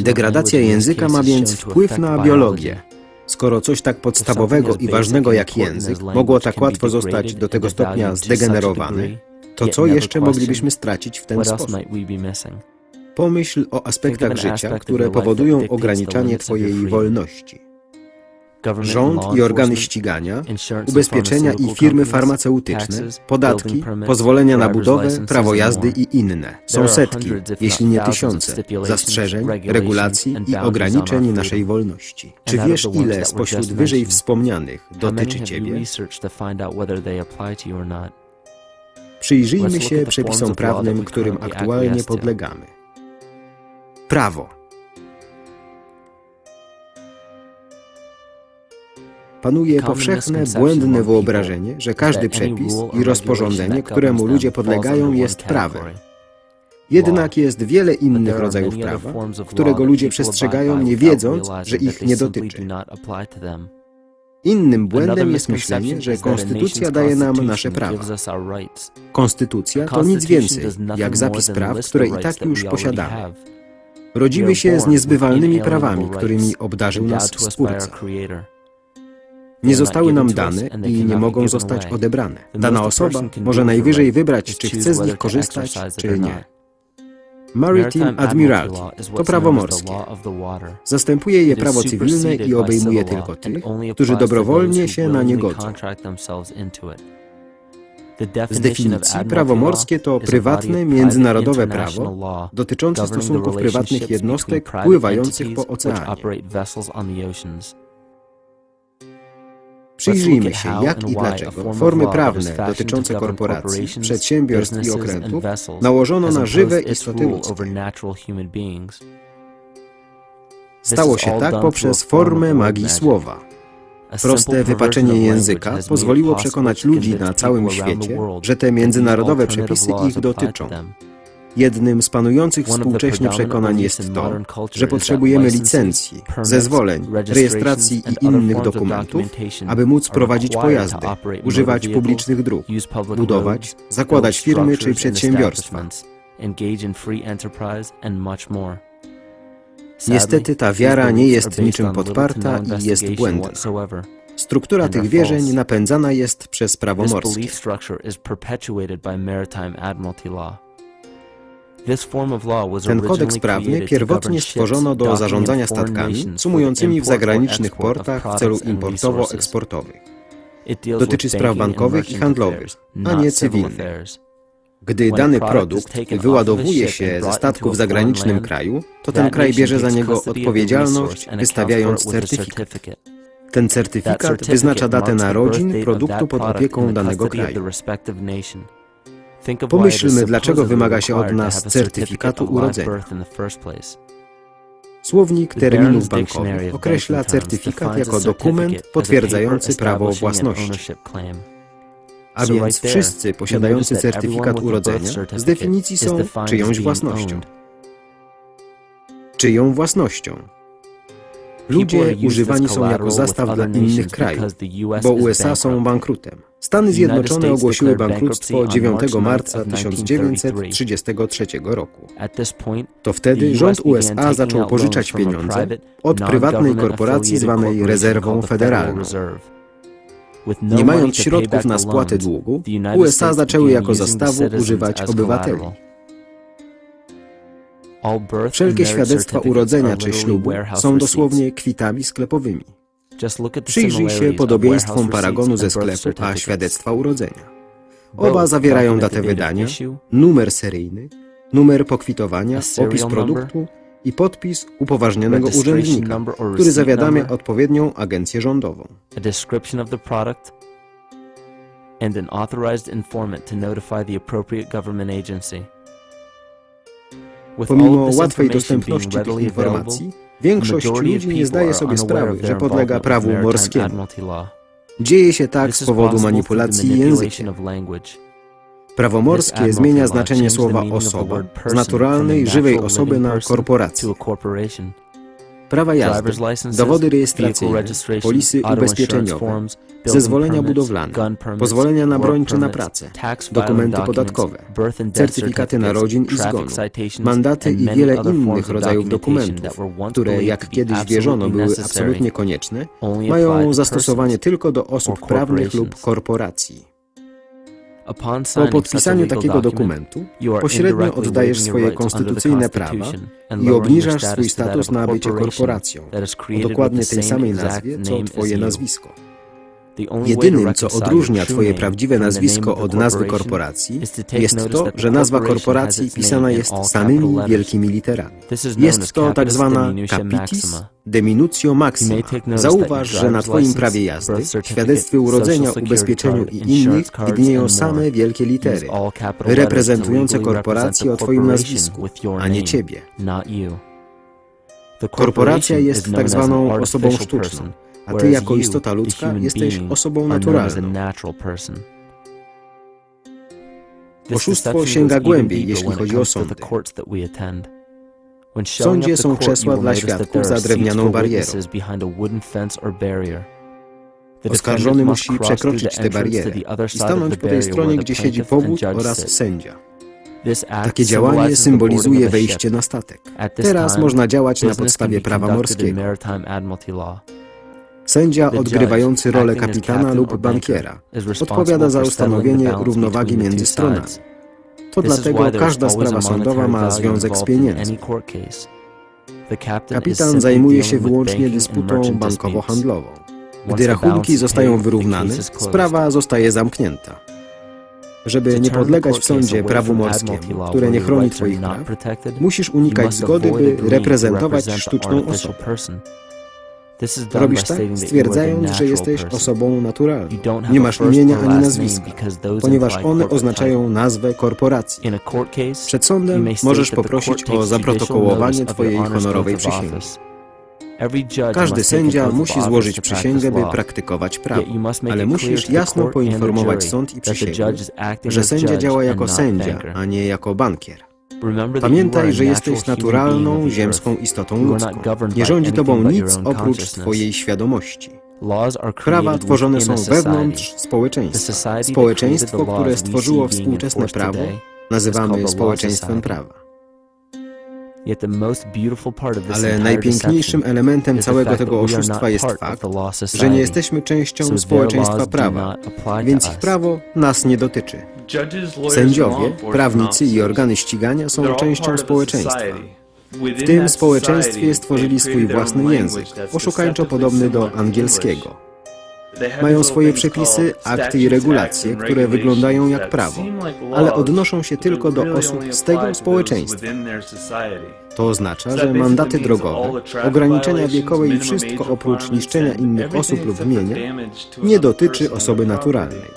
Degradacja języka ma więc wpływ na biologię. Skoro coś tak podstawowego i ważnego jak język mogło tak łatwo zostać do tego stopnia zdegenerowane, to co jeszcze moglibyśmy stracić w ten sposób? Pomyśl o aspektach życia, które powodują ograniczanie Twojej wolności. Rząd i organy ścigania, ubezpieczenia i firmy farmaceutyczne, podatki, pozwolenia na budowę, prawo jazdy i inne. Są setki, jeśli nie tysiące, zastrzeżeń, regulacji i ograniczeń naszej wolności. Czy wiesz, ile spośród wyżej wspomnianych dotyczy Ciebie? Przyjrzyjmy się przepisom prawnym, którym aktualnie podlegamy. Prawo. Panuje powszechne, błędne wyobrażenie, że każdy przepis i rozporządzenie, któremu ludzie podlegają, jest prawem. Jednak jest wiele innych rodzajów prawa, którego ludzie przestrzegają, nie wiedząc, że ich nie dotyczy. Innym błędem jest myślenie, że Konstytucja daje nam nasze prawa. Konstytucja to nic więcej, jak zapis praw, które i tak już posiadamy. Rodzimy się z niezbywalnymi prawami, którymi obdarzył nas Stwórca. Nie zostały nam dane i nie mogą zostać odebrane. Dana osoba może najwyżej wybrać, czy chce z nich korzystać, czy nie. Maritime Admiralty to prawo morskie. Zastępuje je prawo cywilne i obejmuje tylko tych, którzy dobrowolnie się na nie godzą. Z definicji prawo morskie to prywatne, międzynarodowe prawo dotyczące stosunków prywatnych jednostek pływających po oceanie. Przyjrzyjmy się, jak i dlaczego formy prawne dotyczące korporacji, przedsiębiorstw i okrętów nałożono na żywe istoty ludzkie. Stało się tak poprzez formę magii słowa. Proste wypaczenie języka pozwoliło przekonać ludzi na całym świecie, że te międzynarodowe przepisy ich dotyczą. Jednym z panujących współcześnie przekonań jest to, że potrzebujemy licencji, zezwoleń, rejestracji i innych dokumentów, aby móc prowadzić pojazdy, używać publicznych dróg, budować, zakładać firmy czy przedsiębiorstwa. Niestety ta wiara nie jest niczym podparta i jest błędna. Struktura tych wierzeń napędzana jest przez prawo morskie. Ten kodeks prawny pierwotnie stworzono do zarządzania statkami sumującymi w zagranicznych portach w celu importowo-eksportowych. Dotyczy spraw bankowych i handlowych, a nie cywilnych. Gdy dany produkt wyładowuje się ze statku w zagranicznym kraju, to ten kraj bierze za niego odpowiedzialność, wystawiając certyfikat. Ten certyfikat wyznacza datę narodzin produktu pod opieką danego kraju. Pomyślmy, dlaczego wymaga się od nas certyfikatu urodzenia. Słownik terminów bankowych określa certyfikat jako dokument potwierdzający prawo własności. A więc wszyscy posiadający certyfikat urodzenia z definicji są czyjąś własnością. Czyją własnością? Ludzie używani są jako zastaw dla innych krajów, bo USA są bankrutem. Stany Zjednoczone ogłosiły bankructwo 9 marca 1933 roku. To wtedy rząd USA zaczął pożyczać pieniądze od prywatnej korporacji zwanej Rezerwą Federalną. Nie mając środków na spłatę długu, USA zaczęły jako zastawu używać obywateli. Wszelkie świadectwa urodzenia czy ślubu są dosłownie kwitami sklepowymi. Przyjrzyj się podobieństwom paragonu ze sklepu, a świadectwa urodzenia. Oba zawierają datę wydania, numer seryjny, numer pokwitowania, opis produktu i podpis upoważnionego urzędnika, który zawiadamia odpowiednią agencję rządową. and an authorized informant to notify the appropriate government agency. Pomimo łatwej dostępności tych informacji, większość ludzi nie zdaje sobie sprawy, że podlega prawu morskiemu. Dzieje się tak z powodu manipulacji językiem. Prawo morskie zmienia znaczenie słowa osoba z naturalnej, żywej osoby na korporację. Prawa jazdy, dowody rejestracyjne, polisy ubezpieczeniowe, zezwolenia budowlane, pozwolenia na broń czy na pracę, dokumenty podatkowe, certyfikaty narodzin i zgonu, mandaty and i wiele innych rodzajów dokumentów, które jak kiedyś wierzono były absolutnie konieczne, mają to zastosowanie tylko do osób prawnych lub korporacji. Po podpisaniu takiego dokumentu pośrednio oddajesz swoje konstytucyjne prawa i obniżasz swój status na bycie korporacją o dokładnie tej same samej nazwie, co twoje nazwisko. Jedynym, co odróżnia twoje prawdziwe nazwisko od nazwy korporacji jest to, że nazwa korporacji pisana jest samymi wielkimi literami. Jest to tak zwana capitis deminutio maxima. Zauważ, że na twoim prawie jazdy, świadectwie urodzenia, ubezpieczeniu i innych widnieją same wielkie litery, reprezentujące korporację o twoim nazwisku, a nie ciebie. Korporacja jest tak zwaną osobą sztuczną, a ty jako istota ludzka, jesteś osobą naturalną. Oszustwo sięga głębiej, jeśli chodzi o sądy. W sądzie są krzesła dla świadków za drewnianą barierą. Oskarżony musi przekroczyć tę barierę i stanąć po tej stronie, gdzie siedzi powód oraz sędzia. Takie działanie symbolizuje wejście na statek. Teraz można działać na podstawie prawa morskiego. Sędzia odgrywający rolę kapitana lub bankiera odpowiada za ustanowienie równowagi między stronami. To dlatego każda sprawa sądowa ma związek z pieniędzmi. Kapitan zajmuje się wyłącznie dysputą bankowo-handlową. Gdy rachunki zostają wyrównane, sprawa zostaje zamknięta. Żeby nie podlegać w sądzie prawu morskiemu, które nie chroni twoich praw, musisz unikać zgody, by reprezentować sztuczną osobę. Robisz tak, stwierdzając, że jesteś osobą naturalną. Nie masz imienia ani nazwiska, ponieważ one oznaczają nazwę korporacji. Przed sądem możesz poprosić o zaprotokołowanie twojej honorowej przysięgi. Każdy sędzia musi złożyć przysięgę, by praktykować prawo, ale musisz jasno poinformować sąd i acting że sędzia działa jako sędzia, a nie jako bankier. Pamiętaj, że jesteś naturalną, ziemską istotą ludzką. Nie rządzi tobą nic oprócz twojej świadomości. Prawa tworzone są wewnątrz społeczeństwa. Społeczeństwo, które stworzyło współczesne prawo, nazywamy społeczeństwem prawa. Ale najpiękniejszym elementem całego tego oszustwa jest fakt, że nie jesteśmy częścią społeczeństwa prawa, więc ich prawo nas nie dotyczy. Sędziowie, Sędziowie, prawnicy i organy ścigania są częścią społeczeństwa. W tym społeczeństwie stworzyli swój własny język, oszukańczo podobny do angielskiego. Mają swoje przepisy, akty i regulacje, które wyglądają jak prawo, ale odnoszą się tylko do osób z tego społeczeństwa. To oznacza, że mandaty drogowe, ograniczenia wiekowe i wszystko oprócz niszczenia innych osób lub mienia nie dotyczy osoby naturalnej.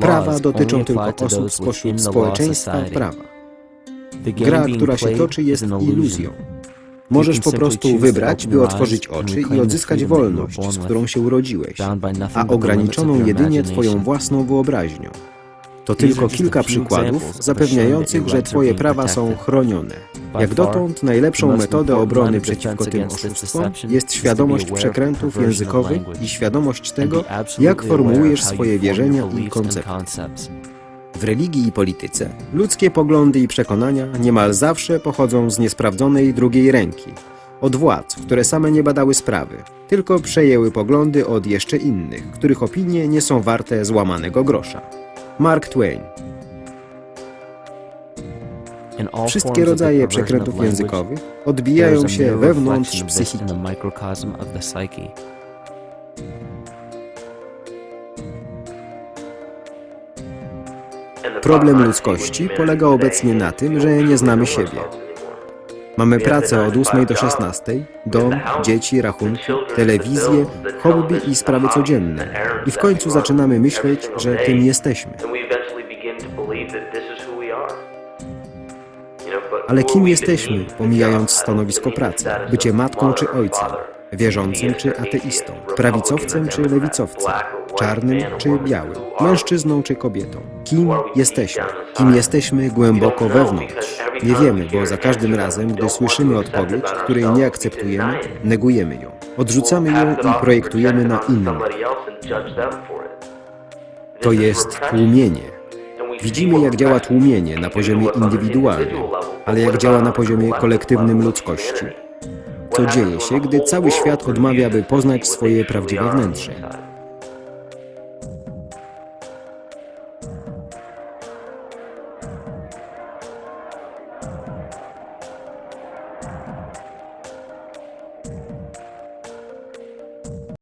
Prawa dotyczą tylko osób spośród społeczeństwa prawa. Gra, która się toczy, jest iluzją. Możesz po prostu wybrać, by otworzyć oczy i odzyskać wolność, z którą się urodziłeś, a ograniczoną jedynie Twoją własną wyobraźnią. To tylko kilka przykładów zapewniających, że Twoje prawa są chronione. Jak dotąd najlepszą important obrony przeciwko tym oszustwom jest świadomość przekrętów językowych i świadomość tego, jak formułujesz swoje wierzenia i koncepty. W religii i polityce ludzkie poglądy i przekonania niemal zawsze pochodzą z niesprawdzonej drugiej ręki, od władz, które same nie badały sprawy, tylko przejęły poglądy od jeszcze innych, których opinie nie są warte złamanego grosza. Mark Twain. Wszystkie rodzaje przekrętów językowych odbijają się wewnątrz psychiki. Problem ludzkości polega obecnie na tym, że nie znamy siebie. Mamy pracę od 8 do 16, dom, dzieci, rachunki, telewizję, hobby i sprawy codzienne. I w końcu zaczynamy myśleć, że tym jesteśmy. Ale kim jesteśmy, pomijając stanowisko pracy, bycie matką czy ojcem? Wierzącym czy ateistą, prawicowcem czy lewicowcem, czarnym czy białym, mężczyzną czy kobietą. Kim jesteśmy? Kim jesteśmy głęboko wewnątrz? Nie wiemy, bo za każdym razem, gdy słyszymy odpowiedź, której nie akceptujemy, negujemy ją. Odrzucamy ją i projektujemy na innych. To jest tłumienie. Widzimy, jak działa tłumienie na poziomie indywidualnym, ale jak działa na poziomie kolektywnym ludzkości. Co dzieje się, gdy cały świat odmawia, by poznać swoje prawdziwe wnętrze?